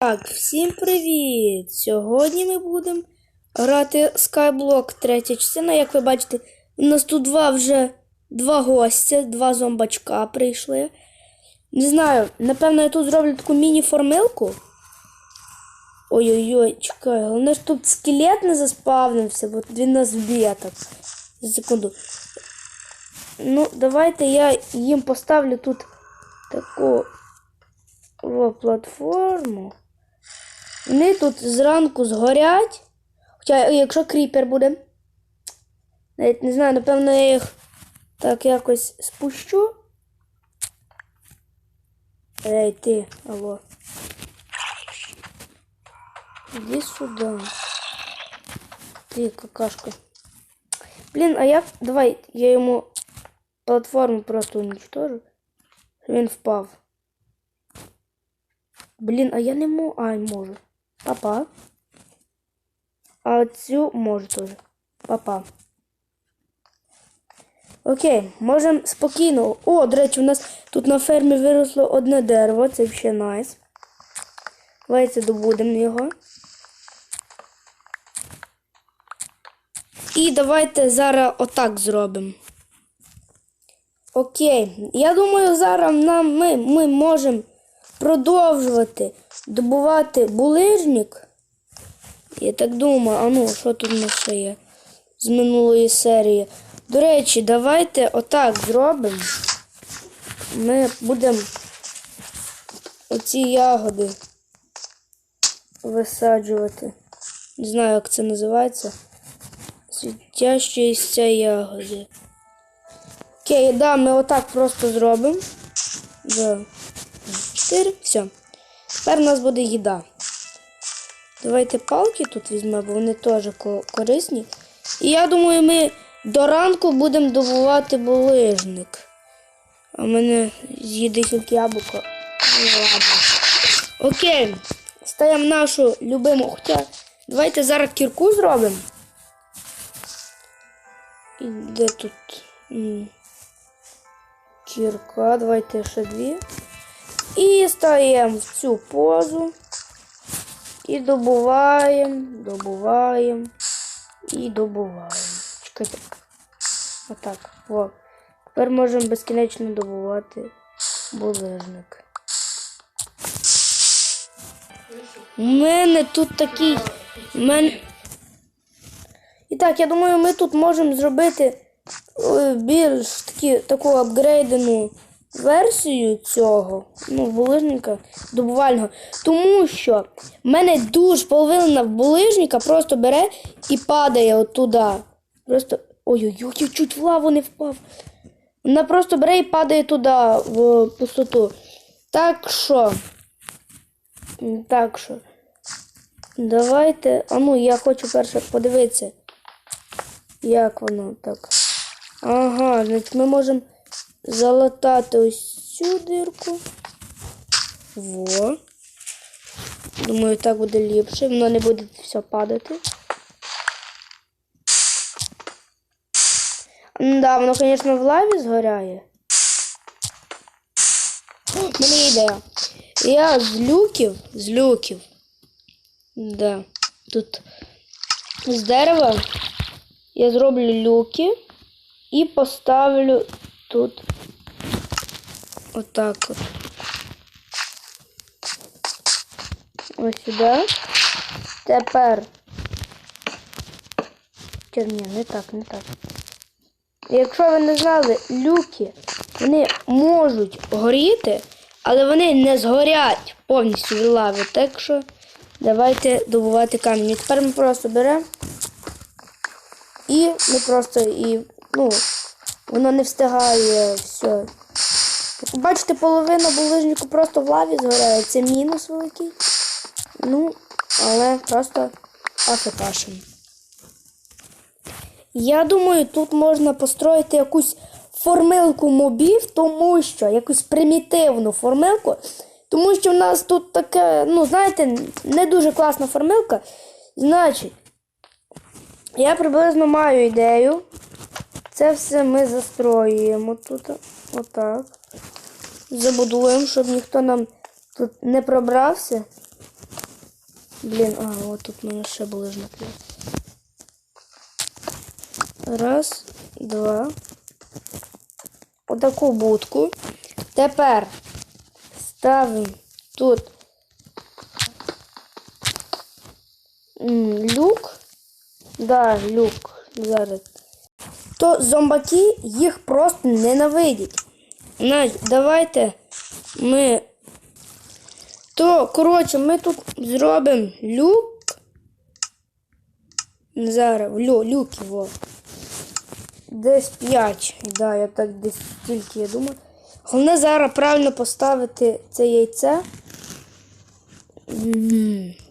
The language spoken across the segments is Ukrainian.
Так, всім привіт! Сьогодні ми будемо грати Skyblock третя частина. Як ви бачите, у нас тут два вже два гостя, два зомбачка прийшли. Не знаю, напевно, я тут зроблю таку міні-формилку. Ой-ой-ой, чекай, головне ж тут скелет не заспавнився, бо він нас вб'є так. Секунду. Ну, давайте я їм поставлю тут таку платформу. Вони тут зранку згорять. Хоча, якщо кріпер буде. Навіть не знаю, напевно, я їх так якось спущу. Ей, ти, алло. Іди сюди. Ти, какашка. Блін, а як? Давай я йому платформу просто уничтожу. Він впав. Блін, а я не можу. Ай, можу. Папа. А цю можу теж. Папа. Окей, можемо спокійно. О, до речі, у нас тут на фермі виросло одне дерево, це ще найс. Давайте добудемо його. І давайте зараз отак зробимо. Окей, я думаю, зараз нам ми, ми можемо продовжувати добувати булижник. Я так думаю, а ну, що тут у нас ще є з минулої серії. До речі, давайте отак зробимо. Ми будемо оці ягоди висаджувати. Не знаю, як це називається. Світящіся ягоди. Окей, да, ми отак просто зробимо. Да. 4. Все. Тепер у нас буде їда. Давайте палки тут візьмемо, бо вони теж корисні. І я думаю, ми до ранку будемо добувати булижник. А мене з'їде тільки яблуко. Ну, ладно. Окей. Стаємо нашу любиму. Хоча давайте зараз кірку зробимо. І де тут? Кірка, давайте ще дві. І стаємо в цю позу. І добуваємо, добуваємо і добуваємо. Чекайте. Отак. О. Тепер можемо безкінечно добувати булижник. У мене тут такий. У мене... І так, я думаю, ми тут можемо зробити е, більш такі, таку апгрейдену версію цього, ну, булижника добувального. Тому що в мене дуже половина булижника просто бере і падає оттуда. Просто. Ой-ой-ой, я чуть в лаву не впав. Вона просто бере і падає туди, в пустоту. Так що. Так що. Давайте. А ну, я хочу перше подивитися. Як воно так. Ага, значить ми можемо залатати ось цю дирку. Во. Думаю, так буде ліпше. Воно не буде все падати. Да, воно, звісно, в лаві згоряє. В ідея. Я з люків, з люків. Да. Тут з дерева я зроблю люки і поставлю тут отак от. Ось сюди. Тепер. Ні, не так, не так. Якщо ви не знали, люки, вони можуть горіти, але вони не згорять повністю від лави. Так що давайте добувати камінь. Тепер ми просто беремо і ми просто і, ну, воно не встигає все. Бачите, половина булижнику просто в лаві згоряє. Це мінус великий. Ну, але просто афекашем. Я думаю, тут можна построїти якусь формилку мобів, тому що якусь примітивну формилку. Тому що в нас тут таке, ну, знаєте, не дуже класна формилка. Значить, я приблизно маю ідею. Це все ми застроюємо тут. Отак. Забудуємо, щоб ніхто нам тут не пробрався. Блін, а, от тут мене ще були жмаки. Раз, два. Отаку будку. Тепер ставимо тут люк. Да, люк. Зараз. То зомбаки їх просто ненавидять. Значить, давайте ми. То, коротше, ми тут зробимо люк. Зараз, лю, люки, во. Десь 5. Да, я так десь тільки я думаю. Головне зараз правильно поставити це яйце.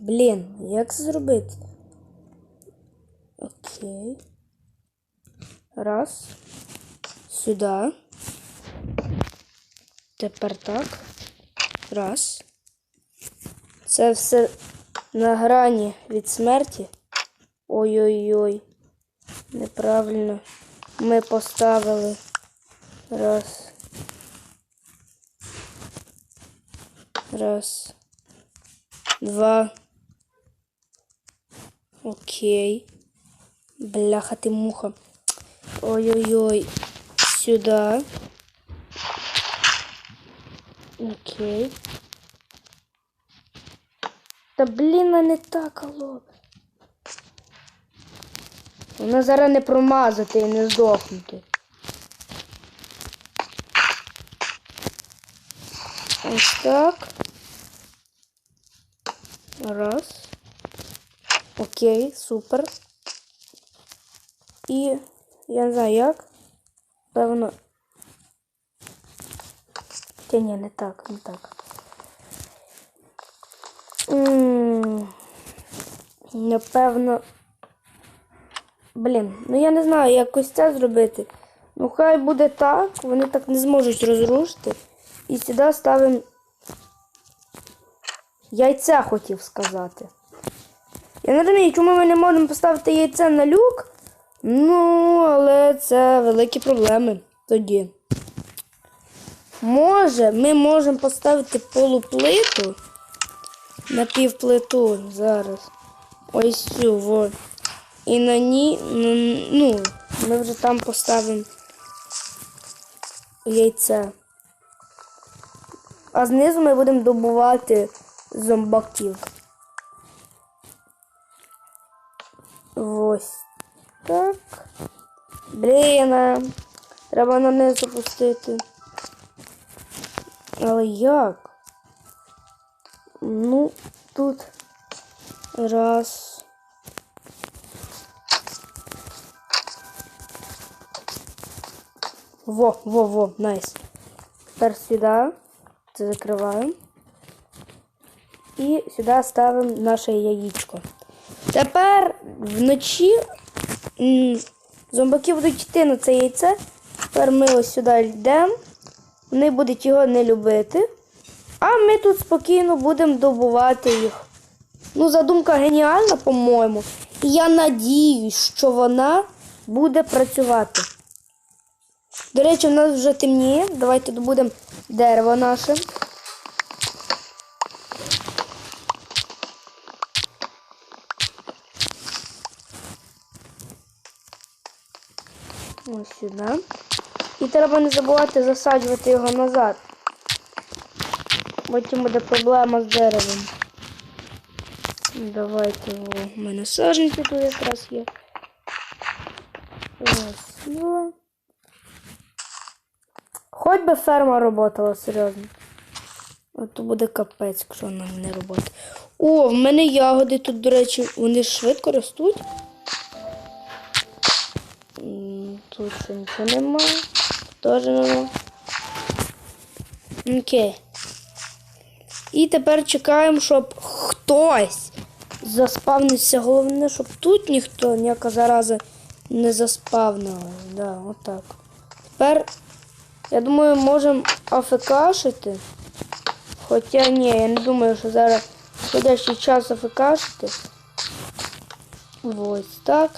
Блін, як це зробити? Окей. Раз. Сюди. Тепер так. Раз. Це все на грані від смерті. Ой-ой-ой. Неправильно. Ми поставили. Раз. Раз. Два. Окей. Бляха ти муха. Ой-ой-ой. Сюда. Окей. Та блін, а не так, алло. Вона зараз не промазати і не здохнути. Ось так. Раз. Окей, супер. І я не знаю як. Певно. Та ні, не так, не так. Напевно. Блін, ну я не знаю, як ось це зробити. Ну хай буде так, вони так не зможуть розрушити. І сюди ставимо. Яйця хотів сказати. Я не розумію, чому ми не можемо поставити яйце на люк. Ну, але це великі проблеми тоді. Може, ми можемо поставити полуплиту на півплиту зараз. Ось цю во. І на ній, ну, ми вже там поставимо яйце. А знизу ми будемо добувати зомбаків. Ось так. Блін, треба на низ опустити. Але як? Ну, тут раз. Во, во, во, найс. Тепер сюди. Це закриваємо. І сюди ставимо наше яєчко. Тепер вночі зомбаки будуть йти на це яйце. Тепер ми ось сюди йдемо. Вони будуть його не любити. А ми тут спокійно будемо добувати їх. Ну, задумка геніальна, по-моєму. І я надіюсь, що вона буде працювати. До речі, в нас вже темніє. Давайте добудемо дерево наше. Ось сюди. І треба не забувати засаджувати його назад. Потім буде проблема з деревом. Давайте, о, у мене саженці тут якраз є. Ось, ну. Хоч би ферма работала, серйозно. А то буде капець, якщо вона не робота. О, в мене ягоди тут, до речі, вони швидко ростуть. Тут нічого немає. Теж нема. Окей. І тепер чекаємо, щоб хтось заспавнився. Головне, щоб тут ніхто, ніяка зараза не заспавнилась. Да, отак. Тепер, я думаю, можемо АФКшити. Хоча ні, я не думаю, що зараз ходячий час АФКшити. Ось так.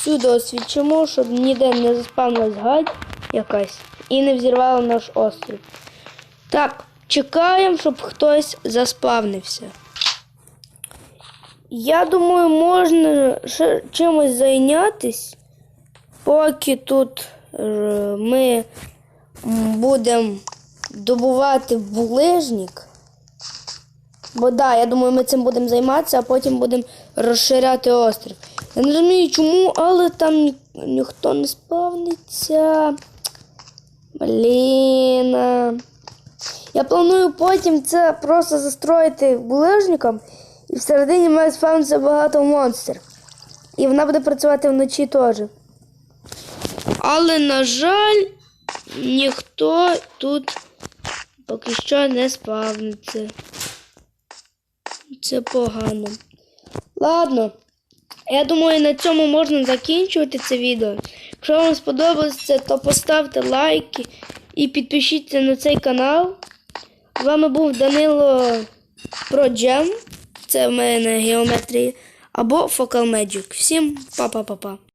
Всюди освічимо, щоб ніде не заспавнилась гать якась і не взірвала наш острів. Так, чекаємо, щоб хтось заспавнився. Я думаю, можна чимось зайнятись, поки тут е, ми будемо добувати булижник. Бо да, я думаю, ми цим будемо займатися, а потім будемо розширяти острів. Я не розумію чому, але там ні- ніхто не спавниться. Блін. Я планую потім це просто застроїти булежником, і всередині має спавнитися багато монстрів. І вона буде працювати вночі теж. Але, на жаль, ніхто тут поки що не спавниться. Це погано. Ладно. Я думаю, на цьому можна закінчувати це відео. Якщо вам сподобалося, то поставте лайки і підпишіться на цей канал. З вами був Данило Проджем. Це в мене геометрія. Або Focal Magic. Всім па-па-па-па.